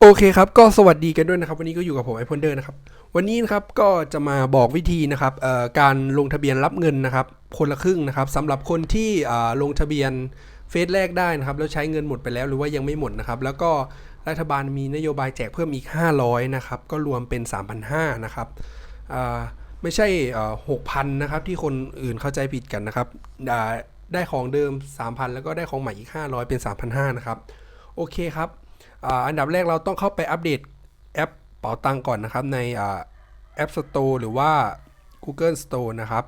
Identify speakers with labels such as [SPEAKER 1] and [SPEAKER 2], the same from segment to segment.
[SPEAKER 1] โอเคครับก็สวัสดีกันด้วยนะครับวันนี้ก็อยู่กับผมไอพอนเดอร์นะครับวันนี้นะครับก็จะมาบอกวิธีนะครับการลงทะเบียนรับเงินนะครับคนละครึ่งนะครับสำหรับคนที่ลงทะเบียนเฟสแรกได้นะครับแล้วใช้เงินหมดไปแล้วหรือว่ายังไม่หมดนะครับแล้วก็รัฐบาลมีนโยบายแจกเพิ่มอีก 500นะครับก็รวมเป็น 3,500นะครับไม่ใช่หกพันนะครับที่คนอื่นเข้าใจผิดกันนะครับได้ของเดิม 3,000 แล้วก็ได้ของใหม่อีก 500 เป็น 3,500นะครับโอเคครับ อันดับแรกเราต้องเข้าไปอัปเดตแอปเป๋าตังก่อนนะครับ ในอ่า App Store หรือว่า Google Store นะครับ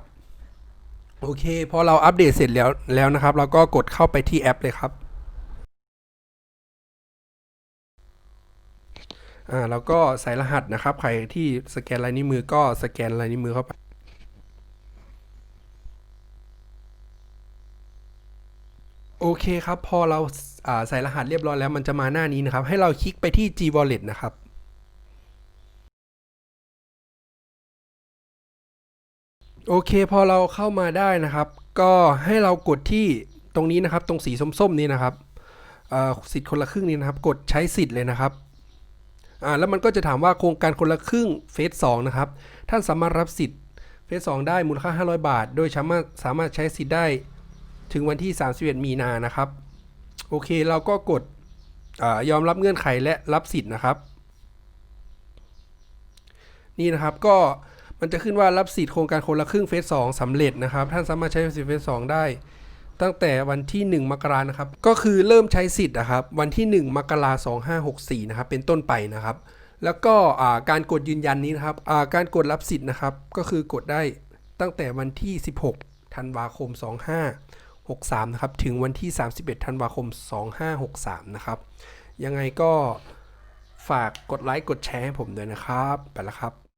[SPEAKER 1] โอเค พอเราอัปเดตเสร็จแล้วแล้วนะครับ เราก็กดเข้าไปที่แอปเลยครับอ่าแล้วก็ใส่รหัสนะครับ ใครที่สแกนลายนิ้วมือก็สแกนลายนิ้วมือเข้าไป โอเคครับ พอเราใส่รหัสเรียบร้อยแล้วมันจะมาหน้านี้นะครับ ให้เราคลิกไปที่ G Wallet นะครับโอเคพอเราเข้ามาได้นะครับ ก็ให้เรากดที่ตรงนี้นะครับ ตรงสีส้มๆนี้นะครับสิทธิ์คนละครึ่งนี้นะครับ กดใช้สิทธิ์เลยนะครับแล้วมันก็จะถามว่าโครงการคนละครึ่งเฟสสองนะครับท่านสามารถรับสิทธิ์เฟสสองได้มูลค่า 500 บาท โดยสามารถสามารถใช้สิทธิ์ได้ ถึงวันที่ 31 มีนานะครับ โอเคเราก็กดอยอมรับเงื่อนไขและรับสิทธิ์นะครับ นี่นะครับก็มันจะขึ้นว่ารับสิทธิ์โครงการคนละครึ่งเฟส2สำเร็จนะครับ ท่านสามารถใช้สิทธิ์เฟส2ได้ ตั้งแต่วันที่ 1 มกรานะครับ ก็คือเริ่มใช้สิทธิ์นะครับ วันที่ 1 มกราคม2564นะครับ เป็นต้นไปนะครับ แล้วก็การกดยืนยันนี้นะครับการกดรับสิทธิ์นะครับ ก็คือกดได้ตั้งแต่วันที่ 16 ธันวาคม 25 63 นะครับ ถึงวันที่ 31 ธันวาคม 2563 นะครับ ยังไงก็ฝากกดไลค์ กดแชร์ให้ผมด้วยนะครับ ไปแล้วครับ